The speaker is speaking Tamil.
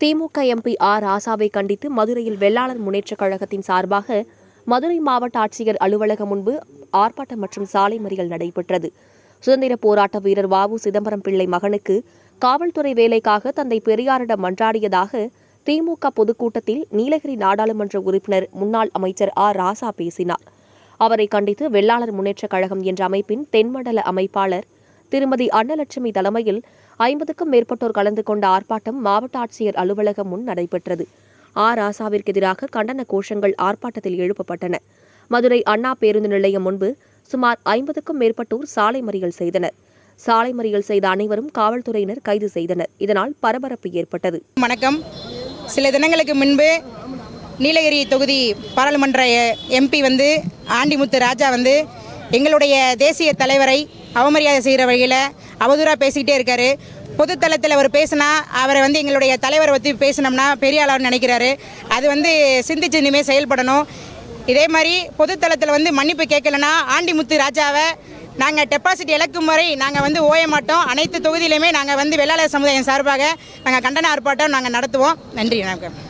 திமுக எம்பி ஆர் ராசாவை கண்டித்து மதுரையில் வெள்ளாளர் முன்னேற்றக் கழகத்தின் சார்பாக மதுரை மாவட்ட ஆட்சியர் அலுவலகம் முன்பு ஆர்ப்பாட்டம் மற்றும் சாலை மறியல் நடைபெற்றது. சுதந்திர போராட்ட வீரர் வாவு சிதம்பரம் பிள்ளை மகனுக்கு காவல்துறை வேலைக்காக தந்தை பெரியாரிடம் மன்றாடியதாக திமுக பொதுக்கூட்டத்தில் நீலகிரி நாடாளுமன்ற உறுப்பினர் முன்னாள் அமைச்சர் ஆர் ராசா பேசினார். அவரை கண்டித்து வெள்ளாளர் முன்னேற்றக் கழகம் என்ற அமைப்பின் தென்மண்டல அமைப்பாளர் திருமதி அன்னலட்சுமி தலைமையில் ஐம்பதுக்கும் மேற்பட்டோர் கலந்து கொண்ட ஆர்ப்பாட்டம் மாவட்ட ஆட்சியர் அலுவலகம் முன் நடைபெற்றது. ஆ. ராசாவிற்கு எதிராக கண்டன கோஷங்கள் ஆர்ப்பாட்டத்தில் எழுப்பப்பட்டன. மதுரை அண்ணா பேருந்து நிலையம் முன்பு சுமார் ஐம்பதுக்கும் மேற்பட்டோர் சாலை மறியல் செய்தனர். சாலை மறியல் செய்த அனைவரும் காவல்துறையினர் கைது செய்தனர். இதனால் பரபரப்பு ஏற்பட்டது. வணக்கம். சில தினங்களுக்கு முன்பு நீலகிரி தொகுதி பாராளுமன்ற எம்பி வந்து ஆண்டிமுத்து ராஜா வந்து எங்களுடைய தேசிய தலைவரை அவமரியாதை செய்கிற வழியில் அவதூறாக பேசிக்கிட்டே இருக்காரு. பொதுத்தளத்தில் அவர் பேசினா அவரை வந்து எங்களுடைய தலைவரை பற்றி பேசினோம்னா பெரிய ஆளாக நினைக்கிறாரு. அது வந்து சிந்திச்சு இனிமேல் செயல்படணும். இதே மாதிரி பொதுத்தளத்தில் வந்து மன்னிப்பு கேட்கலனா ஆண்டிமுத்து ராஜாவை நாங்கள் டெபாசிட் இழக்கும் வரை நாங்கள் வந்து ஓய மாட்டோம். அனைத்து தொகுதியிலுமே நாங்கள் வந்து வெள்ளாளர் சமுதாயம் சார்பாக நாங்கள் கண்டன ஆர்ப்பாட்டம் நாங்கள் நடத்துவோம். நன்றி வணக்கம்.